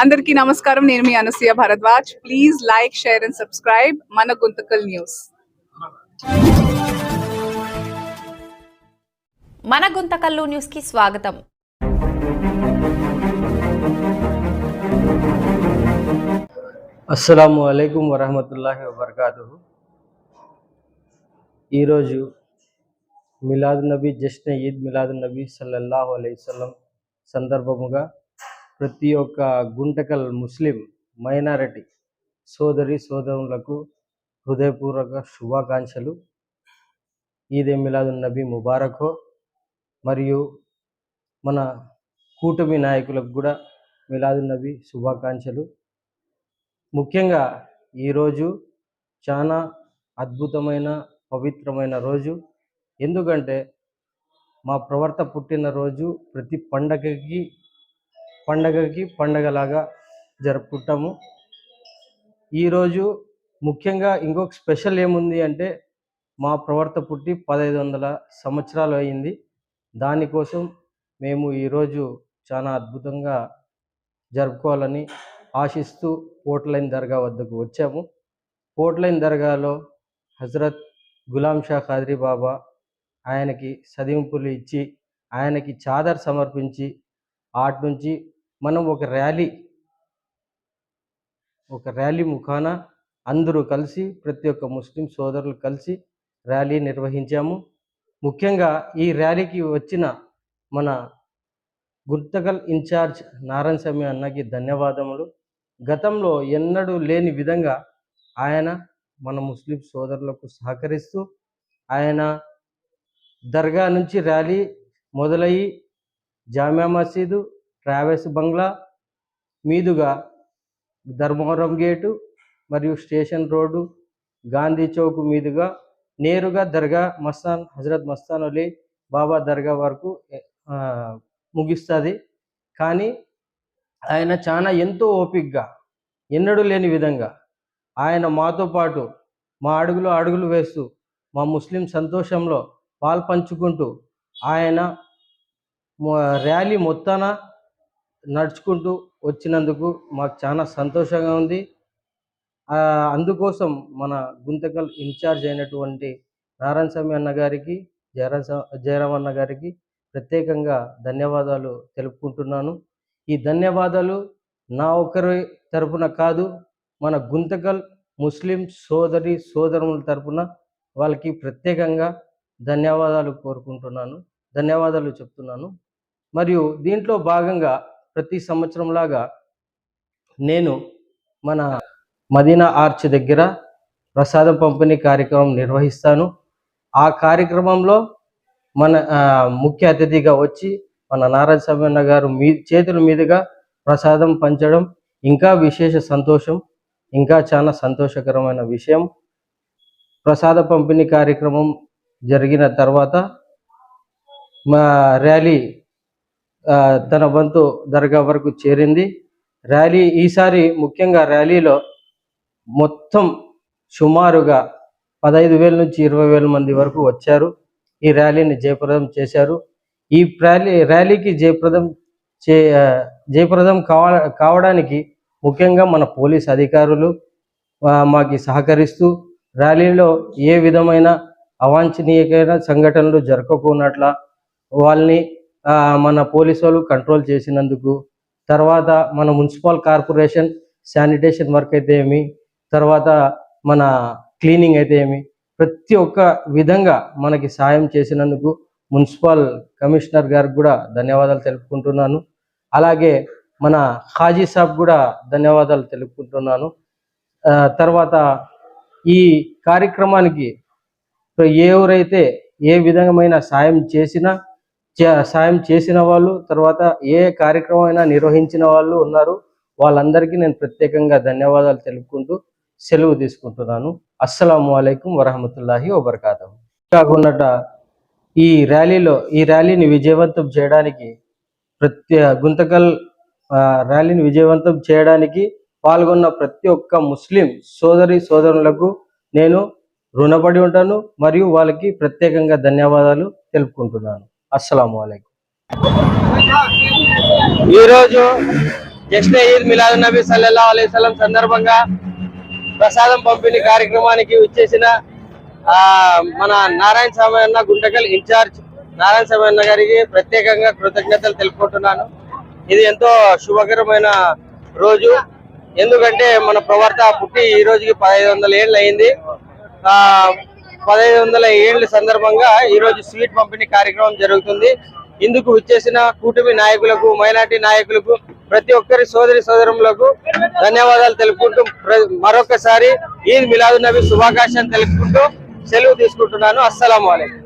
అందరికీ నమస్కారం. నేను మీ Anasuya Bharadwaj. Please like share and subscribe మన గుంతకల్ న్యూస్. మన గుంతకల్లు న్యూస్కి స్వాగతం. అస్సలాము అలైకుం వరహమతుల్లాహి వబర్కాతు ఈరోజు మిలాద్ నబీ జశ్న ఈద్ మిలాద్ నబీ సల్లల్లాహు అలైవల్లం సందర్భముగా ప్రతి ఒక్క గుంటకల్ ముస్లిం మైనారిటీ సోదరి సోదరులకు హృదయపూర్వక శుభాకాంక్షలు. ఈద్ మిలాదున్ నబీ ముబారకో మరియు మన కూటమి నాయకులకు కూడా మిలాదున్ నబీ శుభాకాంక్షలు. ముఖ్యంగా ఈరోజు చాలా అద్భుతమైన పవిత్రమైన రోజు. ఎందుకంటే మా ప్రవర్త పుట్టినరోజు ప్రతి పండగకి పండగకి పండగలాగా జరుపుకుంటాము. ఈరోజు ముఖ్యంగా ఇంకొక స్పెషల్ ఏముంది అంటే మా ప్రవర్త పుట్టి పదహైదు వందల సంవత్సరాలు అయింది. దానికోసం మేము ఈరోజు చాలా అద్భుతంగా జరుపుకోవాలని ఆశిస్తూ పోర్ట్లైన్ దర్గా వద్దకు వచ్చాము. పోర్ట్లైన్ దర్గాలో హజరత్ గులాం షా ఖాద్రీ బాబా ఆయనకి సదింపులు ఇచ్చి ఆయనకి చాదర్ సమర్పించి ఆటి నుంచి మనం ఒక ర్యాలీ ఒక ర్యాలీ ముఖాన అందరూ కలిసి ప్రతి ఒక్క ముస్లిం సోదరులు కలిసి ర్యాలీ నిర్వహించాము. ముఖ్యంగా ఈ ర్యాలీకి వచ్చిన మన గుర్తకల్ ఇన్ఛార్జ్ నారాయణ స్వామి అన్నకి ధన్యవాదములు. గతంలో ఎన్నడూ లేని విధంగా ఆయన మన ముస్లిం సోదరులకు సహకరిస్తూ ఆయన దర్గా నుంచి ర్యాలీ మొదలయ్యి జామియా మసీదు ట్రావెల్స్ బంగ్లా మీదుగా ధర్మవరం గేటు మరియు స్టేషన్ రోడ్డు గాంధీ చౌక్ మీదుగా నేరుగా దర్గా మస్తాన్ హజరత్ మస్తాన్ అలీ బాబా దర్గా వరకు ముగిస్తుంది. కానీ ఆయన చాలా ఎంతో ఓపిక్గా ఎన్నడూ లేని విధంగా ఆయన మాతో పాటు మా అడుగులు అడుగులు వేస్తూ మా ముస్లిం సంతోషంలో పాల్పంచుకుంటూ ఆయన ర్యాలీ మొత్తాన నడుచుకుంటూ వచ్చినందుకు మాకు చాలా సంతోషంగా ఉంది. అందుకోసం మన గుంతకల్ ఇన్ఛార్జ్ అయినటువంటి నారాయణ స్వామి అన్న గారికి జయరాం సా- జయరాం అన్న గారికి ప్రత్యేకంగా ధన్యవాదాలు తెలుపుకుంటున్నాను. ఈ ధన్యవాదాలు నా ఒక్కరి తరపున కాదు మన గుంతకల్ ముస్లిం సోదరి సోదరుల తరపున వాళ్ళకి ప్రత్యేకంగా ధన్యవాదాలు కోరుకుంటున్నాను ధన్యవాదాలు చెప్తున్నాను. మరియు దీంట్లో భాగంగా ప్రతి సంవత్సరం లాగా నేను మన మదీనా ఆర్చ్ దగ్గర ప్రసాదం పంపిణీ కార్యక్రమం నిర్వహిస్తాను. ఆ కార్యక్రమంలో మన ముఖ్య అతిథిగా వచ్చి మన నారాయణ సమన్న గారు మీ చేతుల మీదుగా ప్రసాదం పంచడం ఇంకా విశేష సంతోషం ఇంకా చాలా సంతోషకరమైన విషయం. ప్రసాద పంపిణీ కార్యక్రమం జరిగిన తర్వాత మా ర్యాలీ తన వంతు దర్గా వరకు చేరింది. ర్యాలీ ఈసారి ముఖ్యంగా ర్యాలీలో మొత్తం సుమారుగా పదహైదు వేల నుంచి ఇరవై వేల మంది వరకు వచ్చారు. ఈ ర్యాలీని జయప్రదం చేశారు. ఈ ర్యాలీ ర్యాలీకి జయప్రదం చే జయప్రదం కావ కావడానికి ముఖ్యంగా మన పోలీస్ అధికారులు మాకు మాకి సహకరిస్తూ ర్యాలీలో ఏ విధమైన అవాంఛనీయమైన సంఘటనలు జరగకున్నట్ల వాళ్ళని మన పోలీసు వాళ్ళు కంట్రోల్ చేసినందుకు తర్వాత మన మున్సిపల్ కార్పొరేషన్ శానిటేషన్ వర్క్ అయితే ఏమి తర్వాత మన క్లీనింగ్ అయితే ఏమి ప్రతి ఒక్క విధంగా మనకి సాయం చేసినందుకు మున్సిపల్ కమిషనర్ గారికి కూడా ధన్యవాదాలు తెలుపుకుంటున్నాను. అలాగే మన హాజీ సాబ్ కూడా ధన్యవాదాలు తెలుపుకుంటున్నాను. తర్వాత ఈ కార్యక్రమానికి ఎవరైతే ఏ విధమైన సాయం చేసినా సాయం చేసిన వాళ్ళు తర్వాత ఏ కార్యక్రమం అయినా నిర్వహించిన వాళ్ళు ఉన్నారు. వాళ్ళందరికీ నేను ప్రత్యేకంగా ధన్యవాదాలు తెలుపుకుంటూ సెలవు తీసుకుంటున్నాను. అస్సలం అయికం వరహమతుల్లాహి వబర్కాతం కాకుండా ఈ ర్యాలీలో ఈ ర్యాలీని విజయవంతం చేయడానికి ప్రతి గుంతకల్ ర్యాలీని విజయవంతం చేయడానికి పాల్గొన్న ప్రతి ఒక్క ముస్లిం సోదరి సోదరులకు నేను రుణపడి ఉంటాను. మరియు వాళ్ళకి ప్రత్యేకంగా ధన్యవాదాలు తెలుపుకుంటున్నాను. అస్సలం అయికం ఈరోజు జస్ట్ ఈద్ మిలాద్ నబీ సల్లల్లా అలైవలం సందర్భంగా ప్రసాదం పంపిణీ కార్యక్రమానికి వచ్చేసిన మన నారాయణ స్వామి అన్న గుంటకల్ ఇన్ఛార్జ్ నారాయణ స్వామి అన్న గారికి ప్రత్యేకంగా కృతజ్ఞతలు తెలుపుకుంటున్నాను. ఇది ఎంతో శుభకరమైన రోజు. ఎందుకంటే మన ప్రవర్త పుట్టి ఈ రోజుకి పదహైదు వందల ఏళ్ళు అయింది. పదహైదు వందల ఏళ్ళ సందర్భంగా ఈ రోజు స్వీట్ పంపిణీ కార్యక్రమం జరుగుతుంది. ఇందుకు విచ్చేసిన కూటమి నాయకులకు మైనార్టీ నాయకులకు ప్రతి ఒక్కరి సోదరి సోదరులకు ధన్యవాదాలు తెలుపుకుంటూ ప్ర- మరొకసారి ఈద్ మిలాదు నబీ శుభాకాంక్షలు తెలుపుకుంటూ సెలవు తీసుకుంటున్నాను. అస్సలం వాలేకం